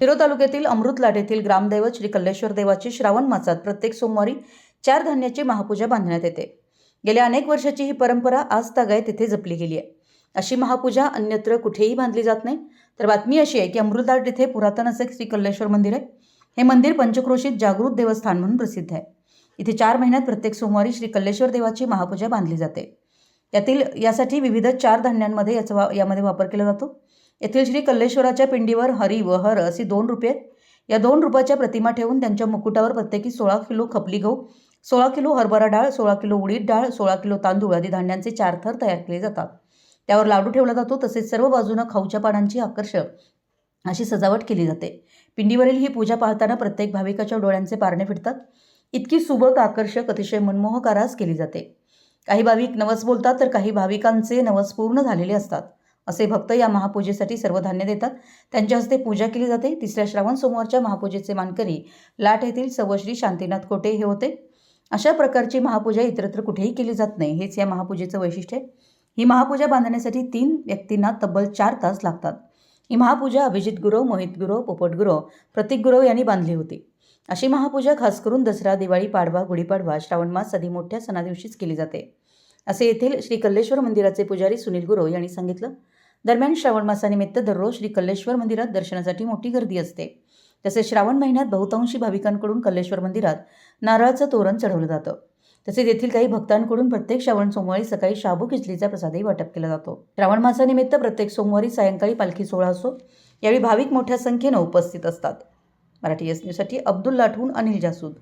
शिरो तालुक्यातील अमृतलाट येथील ग्रामदैवत श्री कल्लेश्वर देवाची श्रावण मासात प्रत्येक सोमवारी चार धान्याची महापूजा बांधण्यात येते. गेल्या अनेक वर्षाची ही परंपरा आज तागाय तिथे जपली गेली आहे. अशी महापूजा अन्यत्र कुठेही बांधली जात नाही. तर बातमी अशी आहे की अमृतलाट येथे पुरातन असे श्री कल्लेश्वर मंदिर आहे. हे मंदिर पंचक्रोशीत जागृत देवस्थान म्हणून प्रसिद्ध आहे. इथे चार महिन्यात प्रत्येक सोमवारी श्री कल्लेश्वर देवाची महापूजा बांधली जाते. यातील यासाठी विविध चार धान्यांमध्ये याचा वा यामध्ये वापर केला जातो. येथील श्री कल्लेश्वराच्या पिंडीवर हरी व हर अशी दोन रुपये या दोन रुपयाच्या प्रतिमा ठेवून त्यांच्या मुकुटावर प्रत्येकी सोळा किलो खपली गहू सोळा किलो हरभरा डाळ सोळा किलो उडीद डाळ सोळा किलो तांदूळ आदी धान्यांचे चार थर तयार केले जातात. त्यावर लाडू ठेवला जातो तसेच सर्व बाजूनं खाऊच्या पानांची आकर्षक अशी सजावट केली जाते. पिंडीवरील ही पूजा पाहताना प्रत्येक भाविकाच्या डोळ्यांचे पारणे फिरतात. इतकी सुबक आकर्षक अतिशय मनमोहक आरास केली जाते. काही भाविक नवस बोलतात तर काही भाविकांचे नवस पूर्ण झालेले असतात. असे भक्त या महापूजेसाठी सर्व धान्य देतात. त्यांच्या हस्ते पूजा केली जाते. तिसऱ्या श्रावण सोमवारच्या महापूजेचे मानकरी लाट येथील सवश्री शांतीनाथ कोटे हे होते. अशा प्रकारची महापूजा इतरत्र कुठेही केली जात नाही. हेच या महापूजेचं वैशिष्ट्य आहे. ही महापूजा बांधण्यासाठी तीन व्यक्तींना तब्बल चार तास लागतात. ही महापूजा अभिजित गुरव मोहित गुरव पोपट गुरव प्रतीक गुरव यांनी बांधली होती. अशी महापूजा खास करून दसरा दिवाळी पाडवा गुढीपाडवा श्रावण मास आदी मोठ्या सणादिवशीच केली जाते. असे येथील श्री कल्लेश्वर मंदिराचे पुजारी सुनील गुरव यांनी सांगितलं. दरम्यान श्रावण मासानिमित्त दररोज श्री कल्लेश्वर मंदिरात दर्शनासाठी मोठी गर्दी असते. तसेच श्रावण महिन्यात बहुतांशी भाविकांकडून कल्लेश्वर मंदिरात नारळाचं तोरण चढवलं जातं. तसेच येथील काही भक्तांकडून प्रत्येक श्रावण सोमवारी सकाळी शाबू खिचलीचा प्रसादही वाटप केला जातो. श्रावण मासानिमित्त प्रत्येक सोमवारी सायंकाळी पालखी सोहळा असो यावेळी भाविक मोठ्या संख्येनं उपस्थित असतात. मराठी एस न्यूजसाठी अब्दुल लाठून अनिल जासूद.